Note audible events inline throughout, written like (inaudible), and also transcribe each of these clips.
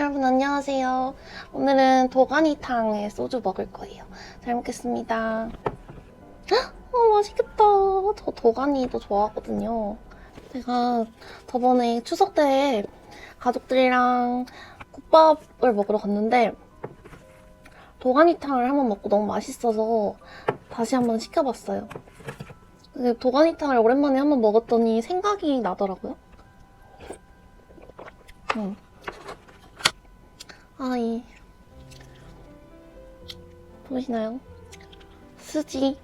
여러분 안녕하세요. 오늘은 도가니탕에 소주 먹을 거예요. 잘 먹겠습니다. 헉, 어, 맛있겠다. 저 도가니도 좋아하거든요. 제가 저번에 추석 때 가족들이랑 국밥을 먹으러 갔는데 도가니탕을 한번 먹고 너무 맛있어서 다시 한번 시켜봤어요. 도가니탕을 오랜만에 한번 먹었더니 생각이 나더라고요. 아이 보이시나요? 수지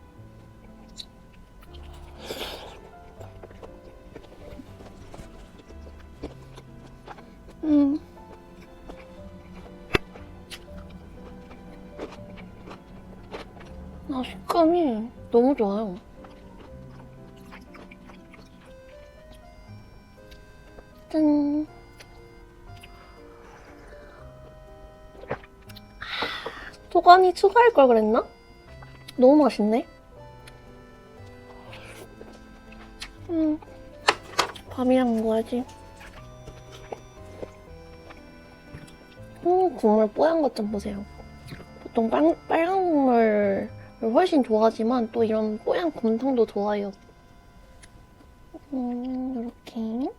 음 아, 식감이 너무 좋아요. 도가니 추가할 걸 그랬나? 너무 맛있네. 음, 밥이랑 먹어야지. 음, 국물 뽀얀 것 좀 보세요. 보통 빨, 빨간 국물을 훨씬 좋아하지만 또 이런 뽀얀 곰탕도 좋아해요. 음, 이렇게.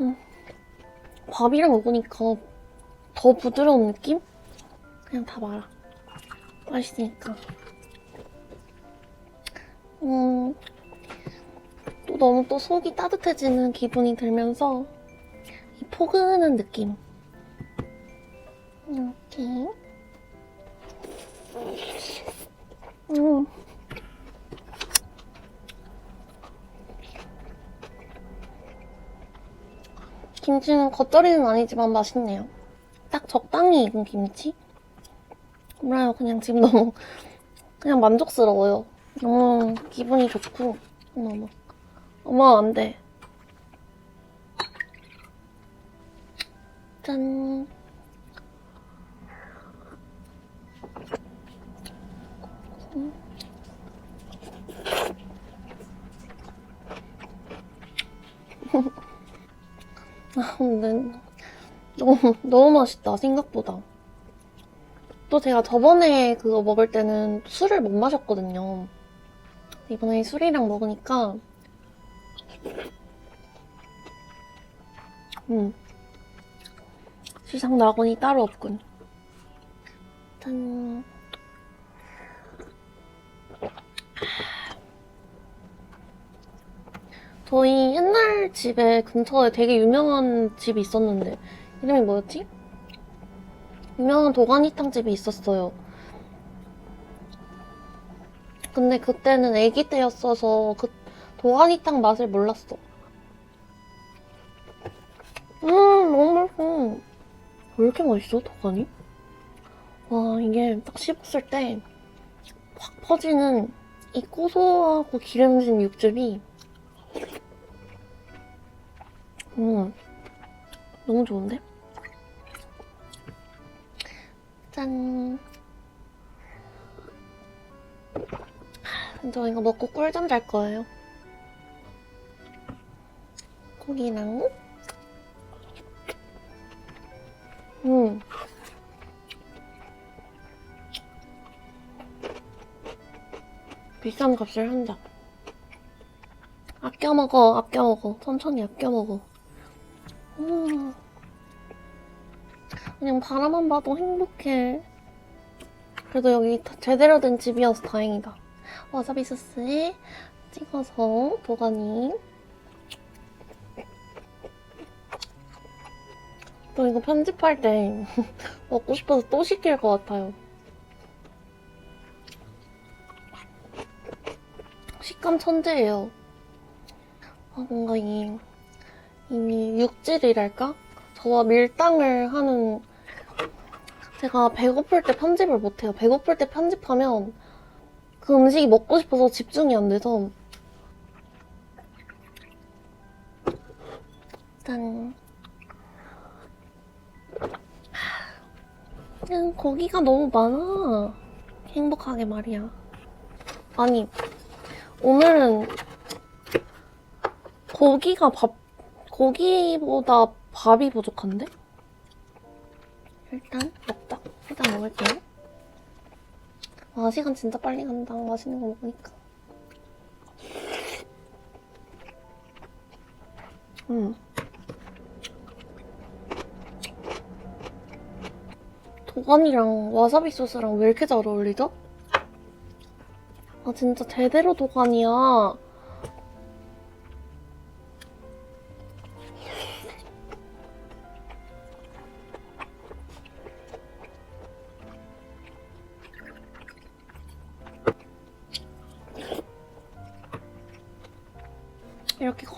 음, 밥이랑 먹으니까 더 부드러운 느낌? 그냥 다 말아. 맛있으니까. 음, 또 너무 또 속이 따뜻해지는 기분이 들면서 이 포근한 느낌. 이렇게. 음. 김치는 겉절이는 아니지만 맛있네요. 딱 적당히 익은 김치? 몰라요. 그냥 지금 너무 (laughs) 그냥 만족스러워요. 너무 기분이 좋고 어머 어머 어머 안 돼. 짠. (laughs) 아 근데 너무 너무 맛있다 생각보다. 또 제가 저번에 그거 먹을 때는 술을 못 마셨거든요. 이번에 술이랑 먹으니까 음 시상 낙원이 따로 없군. 짠. 저희 옛날 집에 근처에 되게 유명한 집이 있었는데 이름이 뭐였지? 유명한 도가니탕 집이 있었어요. 근데 그때는 아기 때였어서 그 도가니탕 맛을 몰랐어. 음, 너무 맛있어. 왜 이렇게 맛있어, 도가니? 와, 이게 딱 씹었을 때 확 퍼지는 이 고소하고 기름진 육즙이 음, 너무 좋은데? 짠. 저 이거 먹고 꿀잠 잘 거예요. 고기랑. 음. 비싼 값을 한다. 아껴 먹어, 아껴 먹어. 천천히 아껴 먹어. 음. 그냥 바라만 봐도 행복해. 그래도 여기 다- 제대로 된 집이어서 다행이다. 와사비 소스에 찍어서 도가니. 또 이거 편집할 때 (laughs) 먹고 싶어서 또 시킬 것 같아요. 식감 천재예요. 아, 뭔가 이, 이 육질이랄까? 저와 밀당을 하는 제가 배고플 때 편집을 못해요. 배고플 때 편집하면 그 음식이 먹고 싶어서 집중이 안 돼서 짠 그냥 고기가 너무 많아 행복하게 말이야 아니 오늘은 고기가 밥 고기보다 밥이 부족한데? 일단 먹자. 일단 먹을게요. 와 시간 진짜 빨리 간다. 맛있는 거 먹으니까. 음. 도가니랑 와사비 소스랑 왜 이렇게 잘 어울리죠? 아 진짜 제대로 도가니야.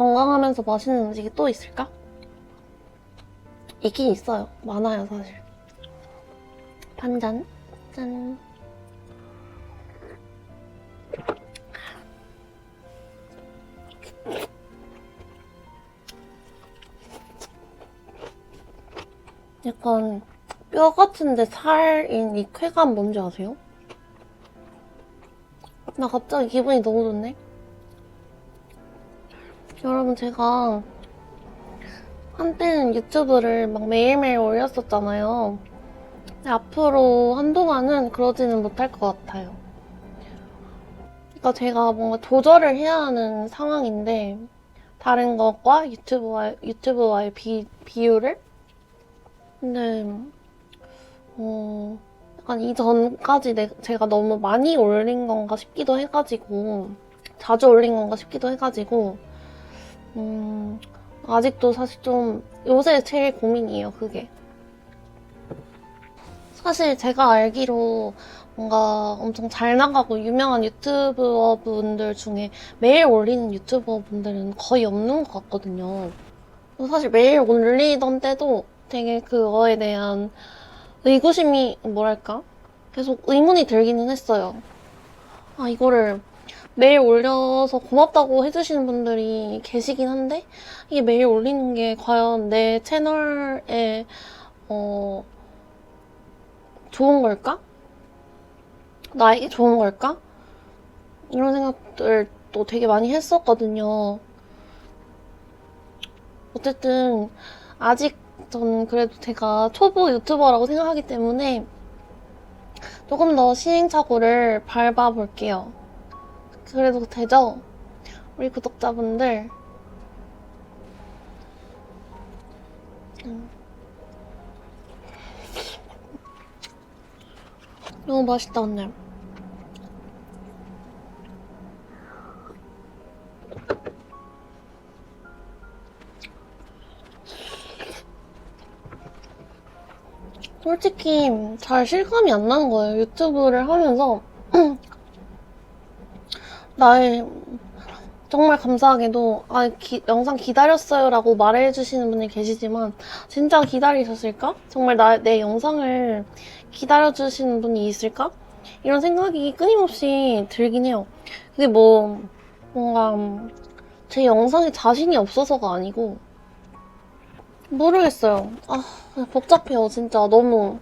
건강하면서 맛있는 음식이 또 있을까? 있긴 있어요. 많아요, 사실. 반잔. 짠. 약간 뼈 같은데 살인 이 쾌감 뭔지 아세요? 나 갑자기 기분이 너무 좋네. 여러분 제가 한때는 유튜브를 막 매일매일 올렸었잖아요. 앞으로 한동안은 그러지는 못할 것 같아요. 그러니까 제가 뭔가 조절을 해야 하는 상황인데 다른 것과 유튜브와 유튜브와의 비, 비율을 근데 어 약간 이전까지 내, 제가 너무 많이 올린 건가 싶기도 해가지고 자주 올린 건가 싶기도 해가지고 음, 아직도 사실 좀 요새 제일 고민이에요, 그게. 사실 제가 알기로 뭔가 엄청 잘 나가고 유명한 유튜버 분들 중에 매일 올리는 유튜버 분들은 거의 없는 것 같거든요. 사실 매일 올리던 때도 되게 그거에 대한 의구심이, 뭐랄까? 계속 의문이 들기는 했어요. 아, 이거를 매일 올려서 고맙다고 해주시는 분들이 계시긴 한데 이게 매일 올리는 게 과연 내 채널에 어 좋은 걸까? 나에게 좋은 걸까? 이런 생각들 또 되게 많이 했었거든요. 어쨌든 아직 저는 그래도 제가 초보 유튜버라고 생각하기 때문에 조금 더 시행착오를 밟아볼게요. 그래도 되죠? 우리 구독자분들. 음. 너무 맛있다, 오늘. 솔직히 잘 실감이 안 나는 거예요. 유튜브를 하면서 나의 정말 감사하게도 아, 기- 영상 기다렸어요라고 말해 주시는 분이 계시지만 진짜 기다리셨을까? 정말 나, 내 영상을 기다려 주시는 분이 있을까? 이런 생각이 끊임없이 들긴 해요. 그게 뭐 뭔가 제 영상에 자신이 없어서가 아니고 모르겠어요. 아 복잡해요 진짜 너무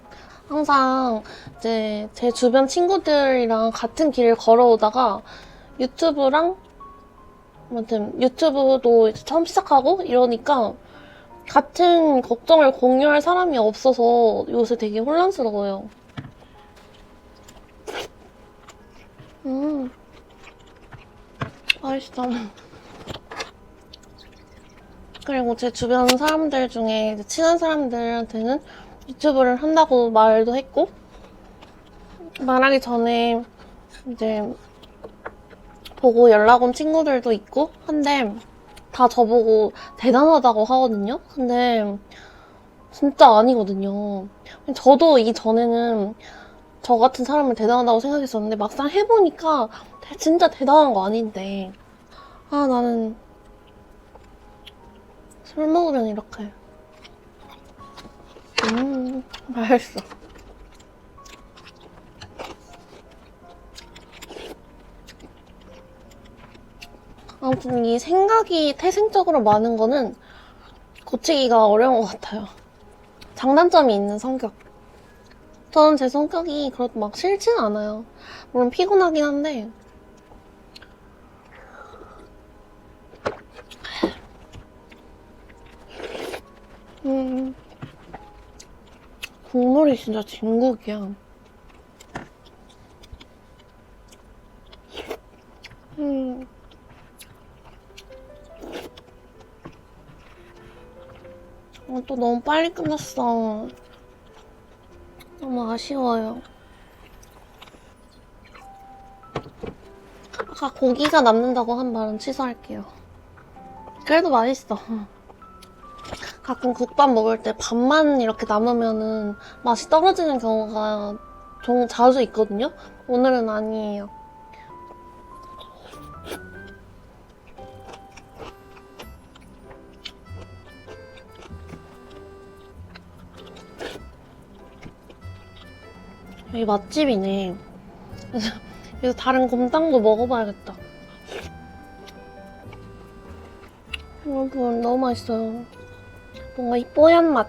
항상 이제 제 주변 친구들이랑 같은 길을 걸어오다가 유튜브랑 아무튼 유튜브도 처음 시작하고 이러니까 같은 걱정을 공유할 사람이 없어서 요새 되게 혼란스러워요. 음, 맛있어. 그리고 제 주변 사람들 중에 친한 사람들한테는 유튜브를 한다고 말도 했고 말하기 전에 이제 보고 연락 온 친구들도 있고 한데 다 저보고 대단하다고 하거든요. 근데 진짜 아니거든요. 저도 이전에는 저 같은 사람을 대단하다고 생각했었는데 막상 해보니까 진짜 대단한 거 아닌데 아 나는 술 먹으면 이렇게 음 (laughs) 맛있어. 아무튼 이 생각이 태생적으로 많은 거는 고치기가 어려운 것 같아요. 장단점이 있는 성격. 저는 제 성격이 그렇게 막 싫진 않아요. 물론 피곤하긴 한데. 음. 국물이 진짜 진국이야. 또 너무 빨리 끝났어. 너무 아쉬워요. 아까 고기가 남는다고 한 말은 취소할게요. 그래도 맛있어. 가끔 국밥 먹을 때 밥만 이렇게 남으면은 맛이 떨어지는 경우가 종 자주 있거든요. 오늘은 아니에요. 여기 맛집이네. 그래서 다른 곰탕도 먹어봐야겠다. 여러분 너무 맛있어요. 뭔가 이 뽀얀 맛.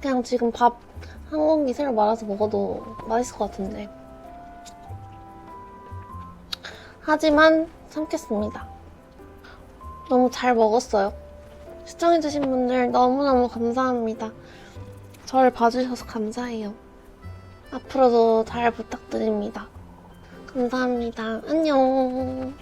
그냥 지금 밥 한 공기 새로 말아서 먹어도 맛있을 것 같은데. 하지만 참겠습니다. 너무 잘 먹었어요. 시청해주신 분들 너무너무 감사합니다. 저를 봐주셔서 감사해요. 앞으로도 잘 부탁드립니다. 감사합니다. 안녕.